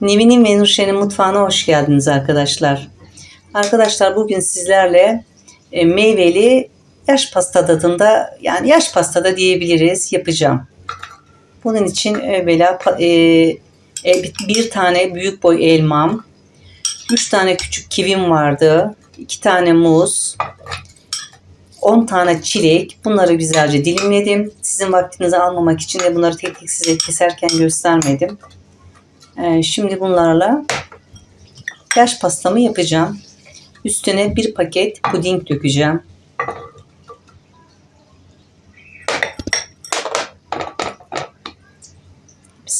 Nevin'in ve Nurşen'in mutfağına hoş geldiniz arkadaşlar. Arkadaşlar bugün sizlerle e, meyveli yaş pasta tadında yani yaş pastada diyebiliriz yapacağım. Bunun için evvela e, e, bir tane büyük boy elmam, üç tane küçük kivim vardı, iki tane muz, 10 tane çilek. Bunları güzelce dilimledim. Sizin vaktinizi almamak için de bunları tek tek size keserken göstermedim. Ee, şimdi bunlarla yaş pastamı yapacağım. Üstüne bir paket puding dökeceğim.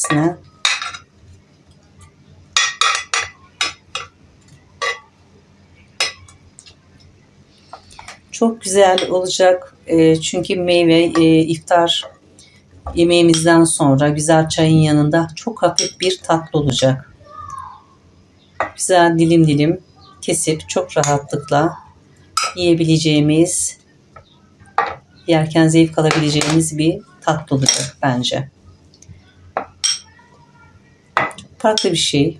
Hepsine. Çok güzel olacak. Ee, çünkü meyve e, iftar yemeğimizden sonra güzel çayın yanında çok hafif bir tatlı olacak. Güzel dilim dilim kesip çok rahatlıkla yiyebileceğimiz, yerken zevk alabileceğimiz bir tatlı olacak bence. Çok farklı bir şey.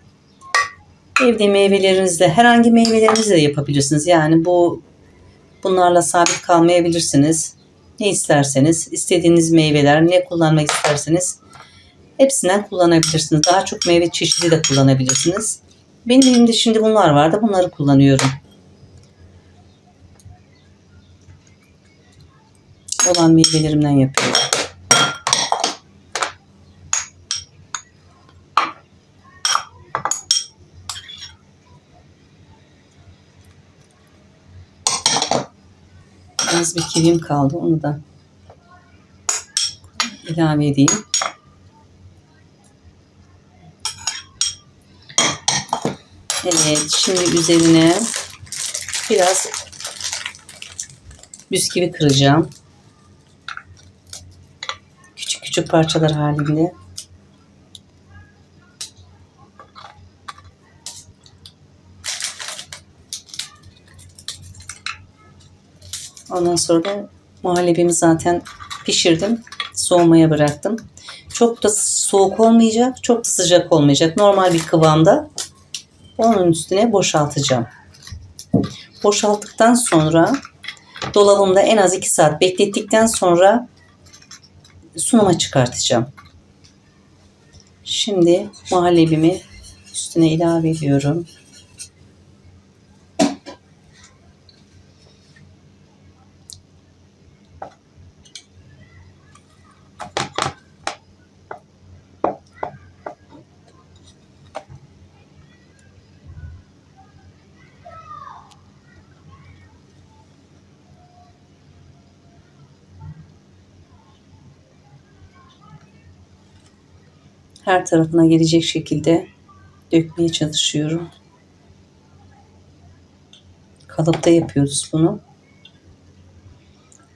Evde meyvelerinizle, herhangi meyvelerinizle yapabilirsiniz. Yani bu bunlarla sabit kalmayabilirsiniz. Ne isterseniz, istediğiniz meyveler, ne kullanmak isterseniz hepsinden kullanabilirsiniz. Daha çok meyve çeşidi de kullanabilirsiniz. Benim elimde şimdi bunlar vardı. Bunları kullanıyorum. Olan meyvelerimden yapıyorum. Az bir kivim kaldı. Onu da ilave edeyim. Evet. Şimdi üzerine biraz bisküvi kıracağım. Küçük küçük parçalar halinde. Ondan sonra da muhallebimi zaten pişirdim. Soğumaya bıraktım. Çok da soğuk olmayacak, çok da sıcak olmayacak. Normal bir kıvamda onun üstüne boşaltacağım. Boşalttıktan sonra dolabımda en az 2 saat beklettikten sonra sunuma çıkartacağım. Şimdi muhallebimi üstüne ilave ediyorum. Her tarafına gelecek şekilde dökmeye çalışıyorum. Kalıpta yapıyoruz bunu.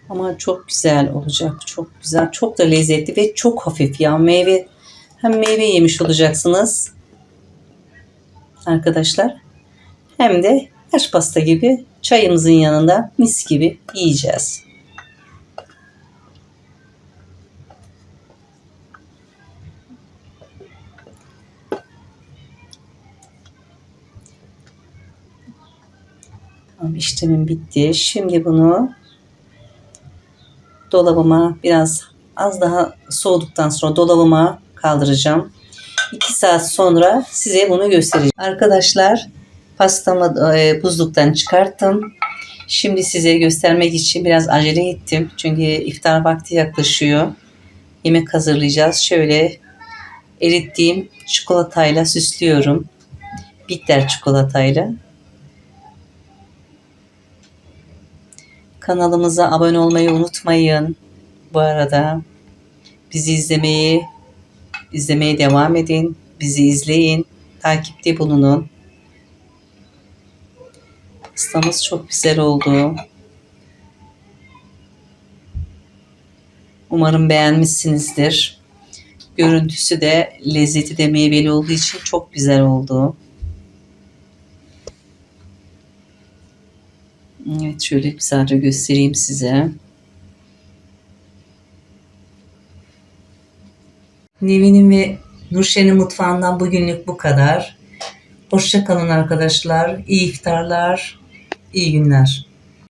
Ama çok güzel olacak. Çok güzel. Çok da lezzetli ve çok hafif ya. Meyve hem meyve yemiş olacaksınız arkadaşlar. Hem de yaş pasta gibi çayımızın yanında mis gibi yiyeceğiz. Tamam işlemim bitti. Şimdi bunu dolabıma biraz az daha soğuduktan sonra dolabıma kaldıracağım. 2 saat sonra size bunu göstereceğim. Arkadaşlar pastamı e, buzluktan çıkarttım. Şimdi size göstermek için biraz acele ettim. Çünkü iftar vakti yaklaşıyor. Yemek hazırlayacağız. Şöyle erittiğim çikolatayla süslüyorum. Bitter çikolatayla. Kanalımıza abone olmayı unutmayın. Bu arada bizi izlemeyi izlemeye devam edin. Bizi izleyin. Takipte bulunun. Pastamız çok güzel oldu. Umarım beğenmişsinizdir. Görüntüsü de lezzeti de meyveli olduğu için çok güzel oldu. Evet şöyle güzelce göstereyim size. Nevin'in ve Nurşen'in mutfağından bugünlük bu kadar. Hoşça kalın arkadaşlar. İyi iftarlar. İyi günler.